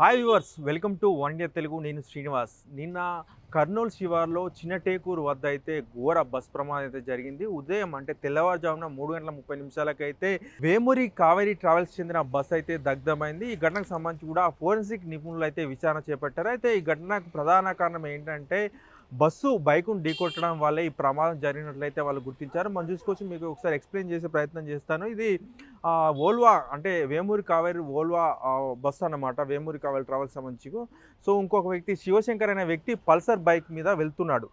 Hi viewers welcome to one day Telugu నేను శ్రీనివాస్. నిన్న కర్నూలు శివార్లో చిన్నటేకూరు వద్ద అయితే ఘోర బస్ ప్రమాదం అయితే జరిగింది. ఉదయం అంటే తెల్లవారుజామున మూడు గంటల ముప్పై నిమిషాలకైతే వేమూరి కావేరి ట్రావెల్స్ చెందిన బస్ అయితే దగ్ధమైంది. ఈ ఘటనకు సంబంధించి కూడా ఫోరెన్సిక్ నిపుణులు అయితే విచారణ చేపట్టారు. అయితే ఈ ఘటనకు ప్రధాన కారణం ఏంటంటే బస్సు బైకును ఢీకొట్టడం వల్ల ఈ ప్రమాదం జరిగినట్లయితే వాళ్ళు గుర్తించారు. మనం చూసుకోవచ్చు మీకు ఒకసారి ఎక్స్ప్లెయిన్ చేసే ప్రయత్నం చేస్తాను. ఇది ఓల్వా అంటే Vemuri Kaveri Volvo bus bus అన్నమాట. వేమూరి కావేరి ట్రావెల్స్ సంబంధించి సో ఇంకొక వ్యక్తి శివశంకర్ అనే వ్యక్తి పల్సర్ బైక్ మీద వెళ్తున్నాడు.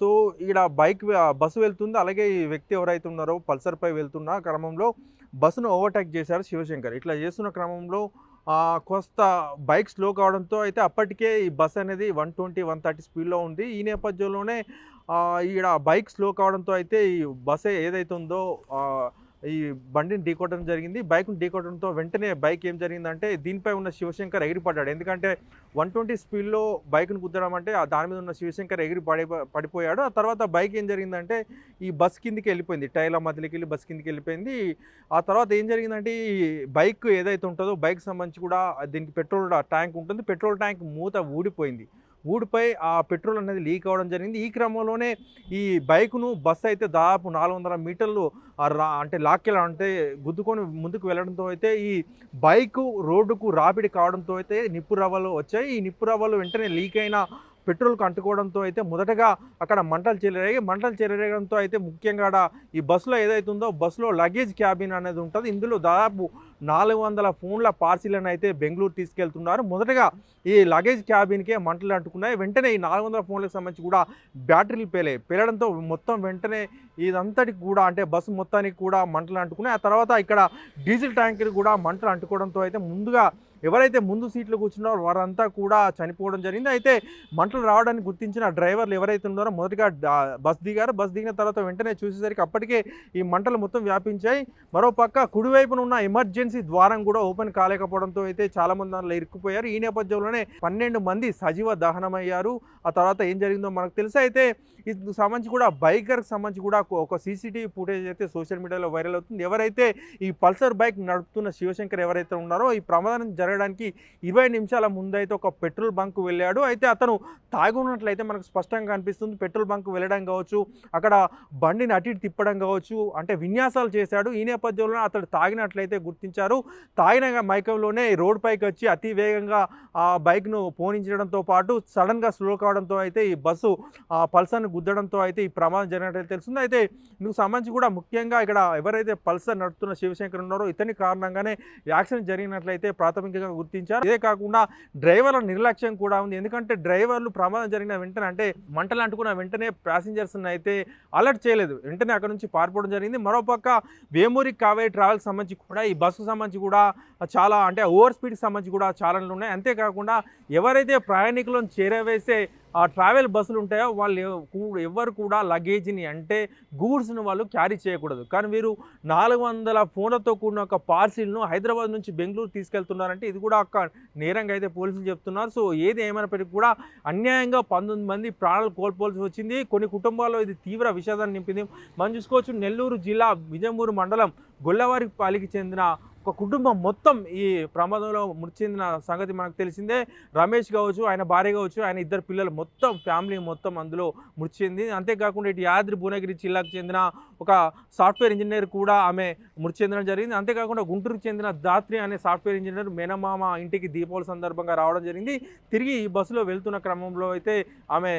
సో ఇక్కడ బైక్ బస్సు వెళ్తుంది. అలాగే ఈ వ్యక్తి ఎవరైతే ఉన్నారో పల్సర్ పై వెళ్తున్న క్రమంలో బస్సును ఓవర్టేక్ చేశారు శివశంకర్. ఇట్లా చేస్తున్న క్రమంలో ఆ, కొంత బైక్ స్లో కావడంతో అయితే అప్పటికే ఈ బస్ అనేది వన్ ట్వంటీ వన్ థర్టీ స్పీడ్లో ఉంది. ఈ నేపథ్యంలోనే ఇక్కడ ఈడ బైక్ స్లో కావడంతో అయితే ఈ బస్ ఏదైతే ఉందో ఈ బండిని ఢీకొట్టడం జరిగింది. బైక్ను ఢీకొట్టడంతో వెంటనే బైక్ ఏం జరిగిందంటే దీనిపై ఉన్న శివశంకర్ ఎగిరిపడ్డాడు. ఎందుకంటే వన్ ట్వంటీ స్పీడ్లో బైక్ను గుద్దడం అంటే ఆ దాని మీద ఉన్న శివశంకర్ ఎగిరి పడి పడిపోయాడు. ఆ తర్వాత బైక్ ఏం జరిగిందంటే ఈ బస్ కిందికి వెళ్ళిపోయింది. టైర్ల మధ్యలోకి వెళ్ళి బస్ కిందికి వెళ్ళిపోయింది. ఆ తర్వాత ఏం జరిగిందంటే ఈ బైక్ ఏదైతే ఉంటుందో బైక్ సంబంధించి కూడా దీనికి పెట్రోల్ ట్యాంక్ ఉంటుంది. పెట్రోల్ ట్యాంక్ మూత ఊడిపోయింది. ఊడిపై ఆ పెట్రోల్ అనేది లీక్ అవ్వడం జరిగింది. ఈ క్రమంలోనే ఈ బైకును బస్సు అయితే దాదాపు నాలుగు వందల మీటర్లు అంటే లాక్కెళ్ళ అంటే గుద్దుకొని ముందుకు వెళ్ళడంతో అయితే ఈ బైకు రోడ్డుకు రాపిడి కావడంతో అయితే నిప్పు రవ్వలు వచ్చాయి. ఈ నిప్పు రవ్వలు వెంటనే లీక్ అయిన పెట్రోల్కి అంటుకోవడంతో అయితే మొదటగా అక్కడ మంటలు చెలరేగి మంటలు చెలరేగడంతో అయితే ముఖ్యంగా ఈ బస్సులో ఏదైతే ఉందో బస్సులో లగేజ్ క్యాబిన్ అనేది ఉంటుంది. ఇందులో దాదాపు నాలుగు వందల ఫోన్ల పార్సిల్ని అయితే బెంగళూరు తీసుకెళ్తున్నారు. మొదటగా ఈ లగేజ్ క్యాబిన్కే మంటలు అంటుకున్నాయి. వెంటనే ఈ నాలుగు వందల ఫోన్లకు సంబంధించి కూడా బ్యాటరీలు పేలాయి. పేలడంతో మొత్తం వెంటనే ఇదంతటికి కూడా అంటే బస్సు మొత్తానికి కూడా మంటలు అంటుకున్నాయి. ఆ తర్వాత ఇక్కడ డీజిల్ ట్యాంకర్ కూడా మంటలు అంటుకోవడంతో అయితే ముందుగా ఎవరైతే ముందు సీట్లో కూర్చున్నారో వారంతా కూడా చనిపోవడం జరిగింది. అయితే మంటలు రావడానికి గుర్తించిన డ్రైవర్లు ఎవరైతే ఉన్నారో మొదటిగా బస్ దిగారు. బస్ దిగిన తర్వాత వెంటనే చూసేసరికి అప్పటికే ఈ మంటలు మొత్తం వ్యాపించాయి. మరో పక్క కుడివైపున ఉన్న ఎమర్జెన్సీ ద్వారం కూడా ఓపెన్ కాలేకపోవడంతో అయితే చాలామంది దానిలో ఇరుక్కుపోయారు. ఈ నేపథ్యంలోనే పన్నెండు మంది సజీవ దహనమయ్యారు. ఆ తర్వాత ఏం జరిగిందో మనకు తెలిసి అయితే ఇందుకు సంబంధించి కూడా బైకర్కి సంబంధించి కూడా ఒక- సీసీటీవీ ఫుటేజ్ అయితే సోషల్ మీడియాలో వైరల్ అవుతుంది. ఎవరైతే ఈ పల్సర్ బైక్ నడుపుతున్న శివశంకర్ ఎవరైతే ఉన్నారో ఈ ప్రమాదం మారడానికి ఇరవై నిమిషాల ముందైతే ఒక పెట్రోల్ బంక్ వెళ్ళాడు. అయితే అతను తాగున్నట్లయితే మనకు స్పష్టంగా కనిపిస్తుంది. పెట్రోల్ బంక్ వెళ్ళడం కావచ్చు అక్కడ బండిని అటు ఇటు తిప్పడం కావచ్చు అంటే విన్యాసాలు చేశాడు. ఈ నేపథ్యంలో అతడు తాగినట్లయితే గుర్తించారు. తాగిన మైకంలోనే రోడ్ పైకి వచ్చి అతి వేగంగా ఆ బైక్ను పోనించడంతో పాటు సడన్గా స్లో కావడంతో అయితే ఈ బస్సు ఆ పల్సర్ను గుద్దడంతో అయితే ఈ ప్రమాదం జరిగినట్టు తెలుస్తుంది. అయితే ఇందుకు సంబంధించి కూడా ముఖ్యంగా ఇక్కడ ఎవరైతే పల్సర్ నడుపుతున్న శివశంకర్ ఉన్నారో ఇతని కారణంగానే యాక్సిడెంట్ జరిగినట్లయితే ప్రాథమికంగా గుర్తించారు. ఇదే కాకుండా డ్రైవర్ల నిర్లక్ష్యం కూడా ఉంది. ఎందుకంటే డ్రైవర్లు ప్రమాదం జరిగిన వెంటనే అంటే మంటలు అంటుకున్న వెంటనే ప్యాసింజర్స్ని అయితే అలర్ట్ చేయలేదు. వెంటనే అక్కడ నుంచి పారిపోవడం జరిగింది. మరోపక్క వేమూరి కావేరి ట్రావెల్స్ సంబంధించి కూడా ఈ బస్సు సంబంధించి కూడా చాలా అంటే ఓవర్ స్పీడ్కి సంబంధించి కూడా చాలా ఉన్నాయి. అంతేకాకుండా ఎవరైతే ప్రయాణికులను చేరవేసే ట్రావెల్ బస్సులు ఉంటాయో వాళ్ళు ఎవరు కూడా లగేజ్ని అంటే గూడ్స్ని వాళ్ళు క్యారీ చేయకూడదు. కానీ వీరు నాలుగు వందల ఫోన్లతో కూడిన ఒక పార్సిల్ను హైదరాబాద్ నుంచి బెంగళూరు తీసుకెళ్తున్నారంటే ఇది కూడా ఒక నేరంగా అయితే పోలీసులు చెప్తున్నారు. సో ఏది ఏమైనప్పటికీ కూడా అన్యాయంగా పంతొమ్మిది మంది ప్రాణాలు కోల్పోవాల్సి వచ్చింది. కొన్ని కుటుంబాల్లో ఇది తీవ్ర విషాదాన్ని నింపింది. మనం చూసుకోవచ్చు నెల్లూరు జిల్లా విజయమూరు మండలం గొల్లవారిపాలికి చెందిన ఒక కుటుంబం మొత్తం ఈ ప్రమాదంలో మృతి చెందిన సంగతి మనకు తెలిసిందే. రమేష్ కావచ్చు ఆయన భార్య కావచ్చు ఆయన ఇద్దరు పిల్లలు మొత్తం ఫ్యామిలీ మొత్తం అందులో మృతి చెంది అంతేకాకుండా ఇటు యాదాద్రి భువనగిరి జిల్లాకు చెందిన ఒక సాఫ్ట్వేర్ ఇంజనీర్ కూడా ఆమె మృతి చెందడం జరిగింది. అంతేకాకుండా గుంటూరుకు చెందిన దాత్రి అనే సాఫ్ట్వేర్ ఇంజనీర్ మేనమామ ఇంటికి దీపావళి సందర్భంగా రావడం జరిగింది. తిరిగి ఈ బస్సులో వెళ్తున్న క్రమంలో అయితే ఆమె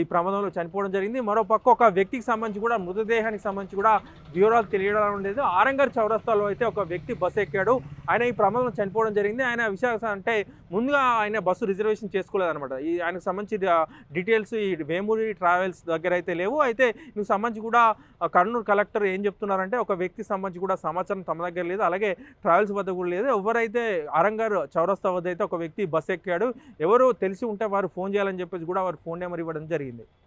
ఈ ప్రమాదంలో చనిపోవడం జరిగింది. మరో పక్క ఒక వ్యక్తికి సంబంధించి కూడా మృతదేహానికి సంబంధించి కూడా వివరాలు తెలియడం లేదు. ఆరంగర్ చౌరస్తాలో అయితే ఒక వ్యక్తి బస్సు ఎక్కాడు. ఆయన ఈ ప్రమాదంలో చనిపోవడం జరిగింది. ఆయన విశాఖ అంటే ముందుగా ఆయన బస్సు రిజర్వేషన్ చేసుకోలేదన్నమాట. ఈ ఆయనకు సంబంధించి డీటెయిల్స్ ఈ వేమూరి ట్రావెల్స్ దగ్గర అయితే లేవు. అయితే ఇందుకు సంబంధించి కూడా కర్నూలు కలెక్టర్ ఏం చెప్తున్నారంటే ఒక వ్యక్తి సంబంధించి కూడా సమాచారం తమ దగ్గర లేదు. అలాగే ట్రావెల్స్ వద్ద కూడా లేదు. ఎవరైతే అరంగారు చౌరస్తా వద్ద అయితే ఒక వ్యక్తి బస్సు ఎక్కాడు. ఎవరు తెలిసి ఉంటే వారు ఫోన్ చేయాలని చెప్పేసి కూడా వారు ఫోన్ నెంబర్ ఇవ్వడం జరిగింది.